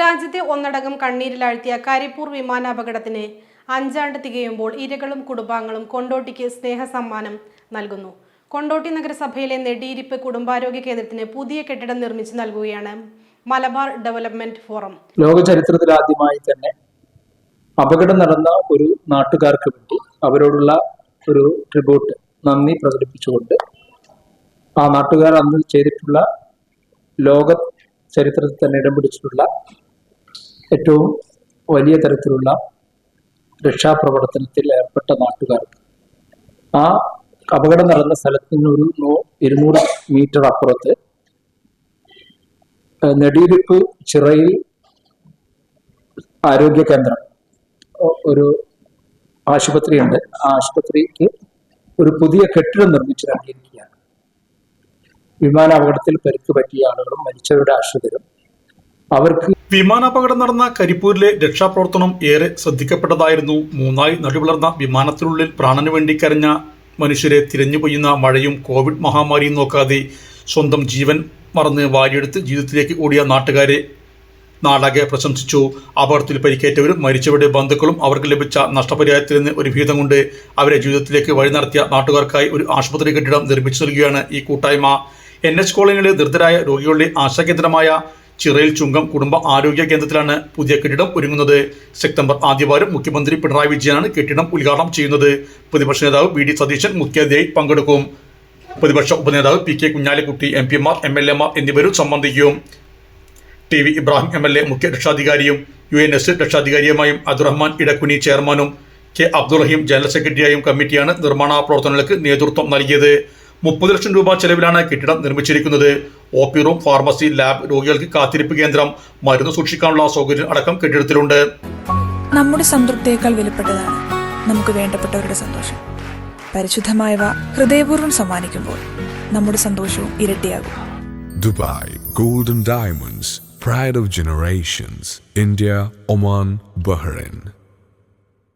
രാജ്യത്തെ ഒന്നടങ്കം കണ്ണീരിലാഴ്ത്തിയ കരിപ്പൂർ വിമാനാപകടത്തിന് അഞ്ചാണ്ട് തികയുമ്പോൾ ഇരകളും കുടുംബാംഗങ്ങളും കൊണ്ടോട്ടിക്ക് സ്നേഹസമ്മാനം നൽകുന്നു. കൊണ്ടോട്ടി നഗരസഭയിലെ നെടിയിരിപ്പ് കുടുംബാരോഗ്യ കേന്ദ്രത്തിന് പുതിയ കെട്ടിടം നിർമ്മിച്ചു നൽകുകയാണ് മലബാർ ഡെവലപ്മെന്റ് ഫോറം. ലോക ചരിത്രത്തിൽ ആദ്യമായി തന്നെ അപകടം നടന്ന ഒരു നാട്ടുകാർക്ക് വേണ്ടി അവരോടുള്ള ഒരു ട്രിബ്യൂട്ട് നന്ദി പ്രകടിപ്പിച്ചുകൊണ്ട് ആ നാട്ടുകാർ അന്ന് ചെയ്തിട്ടുള്ള ലോക ചരിത്രത്തിൽ തന്നെ ഇടം പിടിച്ചിട്ടുള്ള ഏറ്റവും വലിയ തരത്തിലുള്ള രക്ഷാപ്രവർത്തനത്തിൽ ഏർപ്പെട്ട നാട്ടുകാർക്ക്. ആ അപകടം നടന്ന സ്ഥലത്ത് നിന്ന് ഒരു നൂ- ഇരുന്നൂറ് മീറ്റർ അപ്പുറത്ത് ഏഹ് നെടിയിരിപ്പ് ചിറയിൽ ആരോഗ്യ കേന്ദ്രം ഒരു ഒരു ആശുപത്രിയുണ്ട്. ആ ആശുപത്രിക്ക് ഒരു പുതിയ കെട്ടിടം നിർമ്മിച്ചു നൽകിയിരിക്കുകയാണ് വിമാനാപകടത്തിൽ പരിക്ക് പറ്റിയ ആളുകളും മരിച്ചവരുടെ ആശ്രിതരും. അവർക്ക് വിമാനാപകടം നടന്ന കരിപ്പൂരിലെ രക്ഷാപ്രവർത്തനം ഏറെ ശ്രദ്ധിക്കപ്പെട്ടതായിരുന്നു. മൂന്നായി നടുവിളർന്ന വിമാനത്തിനുള്ളിൽ പ്രാണന് വേണ്ടി കരഞ്ഞ മനുഷ്യരെ തിരഞ്ഞു പെയ്യുന്ന മഴയും കോവിഡ് മഹാമാരിയും നോക്കാതെ സ്വന്തം ജീവൻ മറന്ന് വാരിയെടുത്ത് ജീവിതത്തിലേക്ക് ഓടിയ നാട്ടുകാരെ നാടാകെ പ്രശംസിച്ചു. അപകടത്തിൽ പരിക്കേറ്റവരും മരിച്ചവരുടെ ബന്ധുക്കളും അവർക്ക് ലഭിച്ച നഷ്ടപരിഹാരത്തിൽ നിന്ന് ഒരു ഭീതം കൊണ്ട് അവരെ ജീവിതത്തിലേക്ക് വഴി നടത്തിയ നാട്ടുകാർക്കായി ഒരു ആശുപത്രി കെട്ടിടം നിർമ്മിച്ചു നൽകുകയാണ് ഈ കൂട്ടായ്മ. എൻ എച്ച് കോളനിയിലെ ദരിദ്രരായ രോഗികളുടെ ആശാകേന്ദ്രമായ ചിറയിൽ ചുങ്കം കുടുംബ ആരോഗ്യ കേന്ദ്രത്തിലാണ് പുതിയ കെട്ടിടം ഒരുങ്ങുന്നത്. സെപ്റ്റംബർ ആദ്യവാരം മുഖ്യമന്ത്രി പിണറായി വിജയനാണ് കെട്ടിടം ഉദ്ഘാടനം ചെയ്യുന്നത്. പ്രതിപക്ഷ നേതാവ് വി ഡി സതീശൻ മുഖ്യാതിഥിയായി പങ്കെടുക്കും. പ്രതിപക്ഷ ഉപനേതാവ് പി കെ കുഞ്ഞാലിക്കുട്ടി എം പിമാർ എം എൽ എമാർ എന്നിവരും സംബന്ധിക്കും. T V Ibrahim M L A മുഖ്യ രക്ഷാധികാരിയും യു എൻ എസ് രക്ഷാധികാരിയുമായും അബ്ദുറഹ്മാൻ ഇടക്കുനി ചെയർമാനും കെ അബ്ദുറഹീം ജനറൽ സെക്രട്ടറിയായും കമ്മിറ്റിയാണ് നിർമ്മാണ പ്രവർത്തനങ്ങൾക്ക് നേതൃത്വം നൽകിയത്. മുപ്പത് ലക്ഷം രൂപ ചെലവിലാണ് കെട്ടിടം നിർമ്മിച്ചിരിക്കുന്നത്. O P room pharmacy lab രോഗികൾക്ക് കാത്തിരിപ്പ് കേന്ദ്രം മരുന്ന് സൂക്ഷിക്കാനുള്ള സൗകര്യം അടക്കം കെട്ടിടത്തിലുണ്ട്. നമ്മുടെ സംതൃപ്തിയേക്കാൾ വിലപ്പെട്ടതാണ് നമുക്ക് വേണ്ടപ്പെട്ടവരുടെ സന്തോഷം. പരിശുദ്ധമായവ ഹൃദയപൂർവം സമ്മാനിക്കുമ്പോൾ നമ്മുടെ സന്തോഷവും ഇരട്ടിയാകും. Dubai golden diamonds pride of generations India Oman Bahrain.